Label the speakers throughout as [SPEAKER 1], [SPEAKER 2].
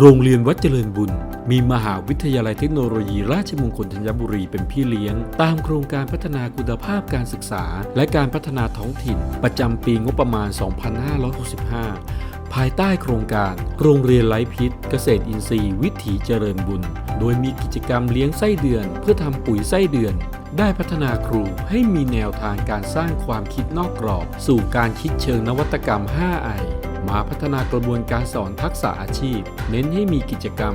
[SPEAKER 1] โรงเรียนวัดเจริญบุญ มีมหาวิทยาลัยเทคโนโลยี ราชมงคลธัญบุรีเป็นพี่เลี้ยง ตามโครงการพัฒนาคุณภาพการศึกษา และการพัฒนาท้องถิ่น ประจำปีงบประมาณ 2565 ภายใต้โครงการ โรงเรียนไร้พิษ เกษตรอินทรีย์ วิถีเจริญบุญ โดยมีกิจกรรมเลี้ยงไส้เดือน เพื่อทำปุ๋ยไส้เดือน ได้พัฒนาครูให้มีแนวทางการสร้างความคิดนอกกรอบ สู่การคิดเชิงนวัตกรรม5ไอ มาพัฒนากระบวนการสอนทักษะอาชีพ เน้นให้มีกิจกรรม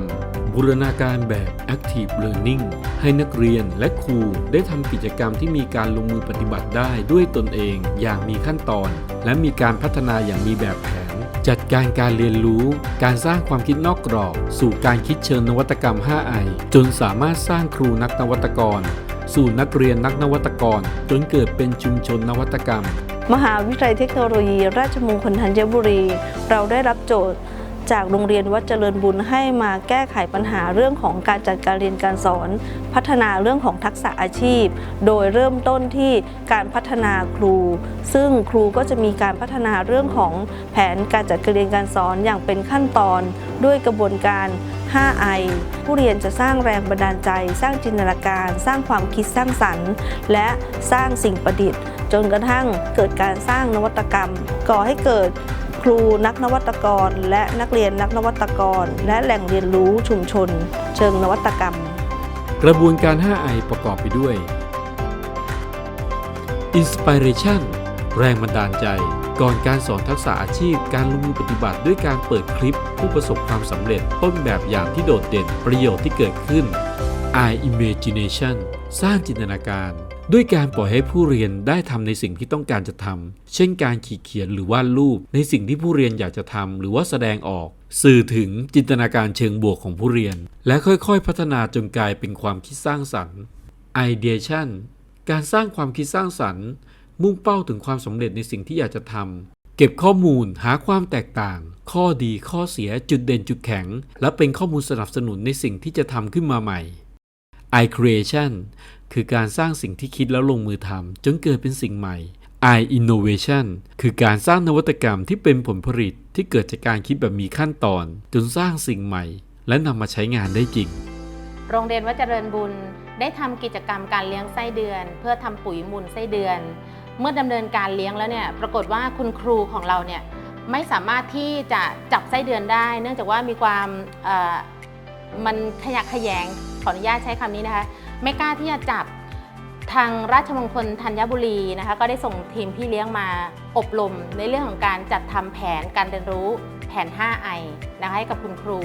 [SPEAKER 1] บูรณาการแบบ Active Learning ให้นักเรียนและครูได้ทำกิจกรรมที่มีการลงมือปฏิบัติได้ด้วยตนเองอย่างมีขั้นตอน และมีการพัฒนาอย่างมีแบบแผน จัดการการเรียนรู้ การสร้างความคิดนอกกรอบ สู่การคิดเชิงนวัตกรรม 5i จนสามารถสร้างครูนักนวัตกร สู่นักเรียนนักนวัตกร จนเกิดเป็นชุมชนนวัตกรรม
[SPEAKER 2] มหาวิทยาลัยเทคโนโลยี ราชมงคลธัญบุรี เราได้รับโจทย์จากโรงเรียนวัดเจริญบุญให้มาแก้ไขปัญหาเรื่องของการจัดการเรียนการสอน พัฒนาเรื่องของทักษะอาชีพ โดยเริ่มต้นที่การพัฒนาครู ซึ่งครูก็จะมีการพัฒนาเรื่องของแผนการจัดการเรียนการสอนอย่างเป็นขั้นตอน ด้วยกระบวนการ 5I ผู้เรียนจะสร้างแรงบันดาลใจ สร้างจินตนาการ สร้างความคิดสร้างสรรค์ และสร้างสิ่งประดิษฐ์ จนกระทั่งเกิดการสร้างนวัตกรรม ก่อให้เกิดครูนักนวัตกร และนักเรียนนักนวัตกร และแหล่งเรียนรู้ชุมชน เชิงนวัตกรรม
[SPEAKER 1] กระบวนการ 5i ประกอบไปด้วย Inspiration แรงบันดาลใจ ก่อนการสอนทักษะอาชีพ การลงมือปฏิบัติด้วยการเปิดคลิป ผู้ประสบความสำเร็จต้นแบบอย่างที่โดดเด่นประโยชน์ที่เกิดขึ้น I Imagination สร้างจินตนาการ ด้วยการปล่อยให้ผู้เรียนได้ทำในสิ่งที่ต้องการจะทำเช่นการขีดเขียนหรือวาดรูป ในสิ่งที่ผู้เรียนอยากจะทำหรือว่าแสดงออก สื่อถึงจินตนาการเชิงบวกของผู้เรียน และค่อยๆ พัฒนาจนกลายเป็นความคิดสร้างสรรค์ Ideation การสร้างความคิดสร้างสรรค์ มุ่งเป้าถึงความสำเร็จในสิ่งที่อยากจะทำเก็บข้อมูลหาความแตกต่าง ข้อดีข้อเสียจุดเด่นจุดแข็ง และเป็นข้อมูลสนับสนุนในสิ่งที่จะทำขึ้นมาใหม่ I creation คือการสร้างสิ่งที่คิดแล้วลงมือทำจนเกิดเป็นสิ่งใหม่ I innovation คือการสร้างนวัตกรรมที่เป็นผลผลิตที่เกิดจากการคิดแบบมีขั้นตอน จนสร้างสิ่งใหม่ และนำมาใช้งานได้จริง
[SPEAKER 3] โรงเรียนวัดเจริญบุญได้ทำกิจกรรมการเลี้ยงไส้เดือน เพื่อทำปุ๋ยมูลไส้เดือน เมื่อดำเนินการเลี้ยงแล้วเนี่ยปรากฏว่าคุณครูของเราเนี่ยไม่สามารถที่จะจับไส้เดือนได้ เนื่องจากว่ามีความเออมันขยักขยงขออนุญาตใช้คำนี้นะคะ ไม่กล้าที่จะจับทางราชมงคลธัญบุรีนะคะก็ได้ส่งทีมพี่เลี้ยงมาอบรมในเรื่องของการจัดทำแผนการเรียนรู้แผน 5I นะคะให้กับคุณครู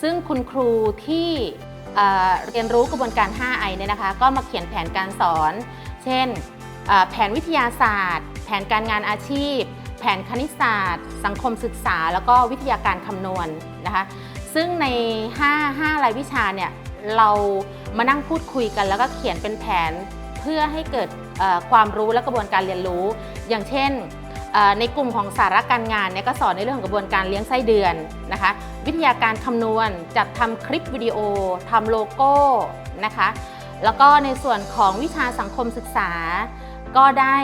[SPEAKER 3] ซึ่งคุณครูที่เเรียนรู้กระบวนการ 5I เนี่ยนะคะก็มาเขียนแผนการสอน เช่นแผนวิทยาศาสตร์ แผนการงานอาชีพ แผนคณิตศาสตร์ สังคมศึกษา แล้วก็วิทยาการคำนวณนะคะซึ่งใน 5 5รายวิชาเนี่ยเรา มานั่งพูดคุยกันแล้วก็เขียนเป็นแผนเพื่อให้เกิดความรู้และกระบวนการเรียนรู้ อย่างเช่นในกลุ่มของสาระการงานเนี่ยก็สอนในเรื่องของกระบวนการเลี้ยงไส้เดือนนะคะ วิทยาการคำนวณจัดทำคลิปวิดีโอทำโลโก้นะคะ แล้วก็ในส่วนของวิชาสังคมศึกษา ก็ได้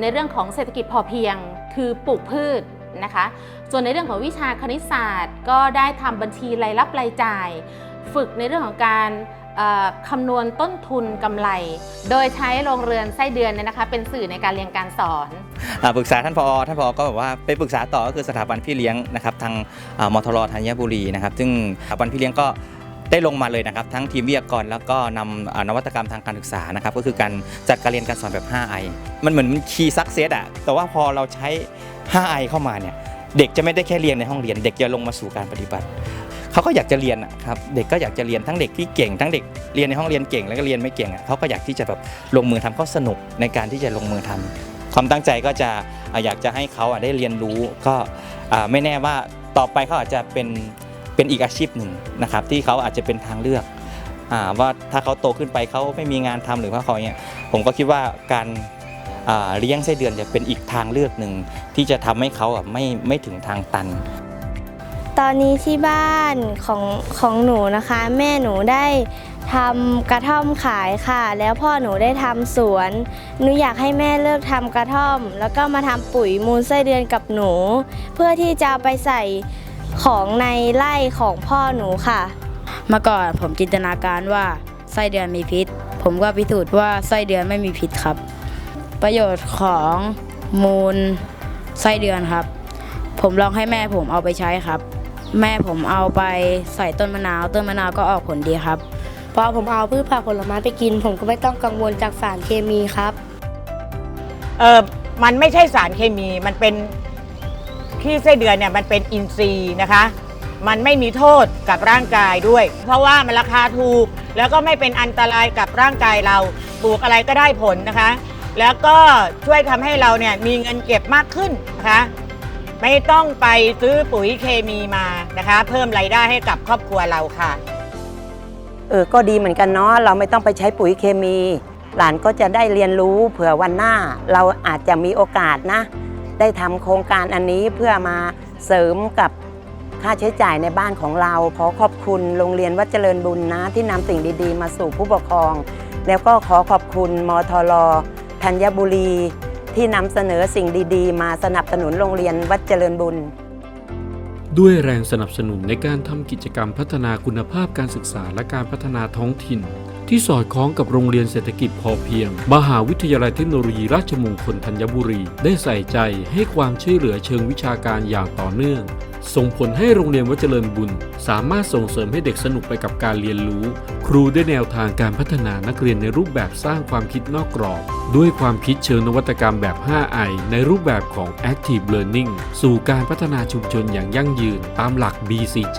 [SPEAKER 3] ในเรื่องของเศรษฐกิจพอเพียง คือปลูกพืชนะคะ ส่วนในเรื่องของวิชาคณิตศาสตร์ ก็ได้ทำบัญชีรายรับรายจ่าย ฝึกในเรื่องของการคำนวณต้นทุนกำไร โดยใช้โรงเรือนไส้เดือนเนี่ยนะคะ เป็นสื่อในการเรียนการสอน
[SPEAKER 4] อปรึกษาท่านพอท่านพอก็บอกว่าไปปรึกษาต่อก็คือสถาบันพี่เลี้ยงนะครับทางมทรธัญบุรีนะครับ ซึ่งสถาบันพี่เลี้ยงก็ได้ลงมาเลยนะครับ ทั้งทีมวิทยากรแล้วก็นำนวัตกรรมทางการศึกษานะครับ ก็คือการจัดการเรียนการสอนแบบ 5i มันเหมือนคีย์ซักเซสอะแต่ว่าพอเราใช้ 5i เข้ามาเนี่ยเด็กจะไม่ได้แค่เรียนในห้องเรียน เด็กจะลงมาสู่การปฏิบัติ เขาก็อยากจะเรียนอะครับเด็กก็อยากจะเรียนทั้งเด็กที่เก่ง ทั้งเด็กเรียนในห้องเรียนเก่งแล้วก็เรียนไม่เก่งเขาก็อยากที่จะแบบลงมือทำเขาสนุกในการที่จะลงมือทำความตั้งใจก็จะอยากจะให้เขาได้เรียนรู้ก็ไม่แน่ว่าต่อไปเขาอาจจะเป็นเป็นอีกอาชีพหนึ่งนะครับที่เขาอาจจะเป็นทางเลือกอว่าถ้าเขาโตขึ้นไปเขาไม่มีงานทำหรือว่าเขาเนี่ยผมก็คิดว่าการเลี้ยงไส้เดือนจะเป็นอีกทางเลือกหนึ่งที่จะทำให้เขาไม่ไม่ถึงทางตัน
[SPEAKER 5] ตอนนี้ที่บ้านของของหนูนะคะ แม่หนูได้ทำกระท่อมขายค่ะ แล้วพ่อหนูได้ทำสวน หนูอยากให้แม่เลิกทำกระท่อม แล้วก็มาทำปุ๋ยมูลไส้เดือนกับหนู เพื่อที่จะไปใส่ของในไร่ของพ่อหนูค่ะ
[SPEAKER 6] เมื่อก่อนผมจินตนาการว่าไส้เดือนมีพิษ ผมก็พิสูจน์ว่าไส้เดือนไม่มีพิษครับ ประโยชน์ของมูลไส้เดือนครับ ผมลองให้แม่ผมเอาไปใช้ครับ แม่ผมเอาไปใส่ต้นมะนาว ต้นมะนาวก็ออกผลดีครับ
[SPEAKER 7] พอผมเอาพืชผักผลไม้ไปกิน ผมก็ไม่ต้องกังวลจากสารเคมีครับ
[SPEAKER 8] เออมันไม่ใช่สารเคมี มันเป็นขี้ไส้เดือนเนี่ยมันเป็นอินทรีย์นะคะ มันไม่มีโทษกับร่างกายด้วย เพราะว่ามันราคาถูก แล้วก็ไม่เป็นอันตรายกับร่างกายเรา ปลูกอะไรก็ได้ผลนะคะ แล้วก็ช่วยทำให้เราเนี่ยมีเงินเก็บมากขึ้นนะคะ ไม่ต้องไปซื้อปุ๋ยเคมีมานะคะ เพิ่มรายได้ให้กับครอบครัวเราค่ะ
[SPEAKER 9] เออ ก็ดีเหมือนกันเนาะ เราไม่ต้องไปใช้ปุ๋ยเคมี หลานก็จะได้เรียนรู้เผื่อวันหน้า เราอาจจะมีโอกาสนะ ได้ทำโครงการอันนี้เพื่อมาเสริมกับค่าใช้จ่ายในบ้านของเรา ขอขอบคุณโรงเรียนวัดเจริญบุญนะ ที่นำสิ่งดีๆ มาสู่ผู้ปกครอง แล้วก็ขอขอบคุณมทรธัญบุรี ที่นำเสนอสิ่งดีๆ มาสนับสนุนโรงเรียนวัดเจริญบุญ
[SPEAKER 1] ด้วยแรงสนับสนุนในการทำกิจกรรมพัฒนาคุณภาพการศึกษาและการพัฒนาท้องถิ่น ที่สอดคล้องกับโรงเรียนเศรษฐกิจพอเพียง มหาวิทยาลัยเทคโนโลยีราชมงคลธัญบุรี ได้ใส่ใจให้ความช่วยเหลือเชิงวิชาการอย่างต่อเนื่อง ส่งผลให้โรงเรียนวัดเจริญบุญ สามารถส่งเสริมให้เด็กสนุกไปกับการเรียนรู้ ครูได้แนวทางการพัฒนานักเรียนในรูปแบบสร้างความคิดนอกกรอบ ด้วยความคิดเชิงนวัตกรรมแบบ 5i ในรูปแบบของ Active Learning สู่การพัฒนาชุมชนอย่างยั่งยืนตามหลัก BCG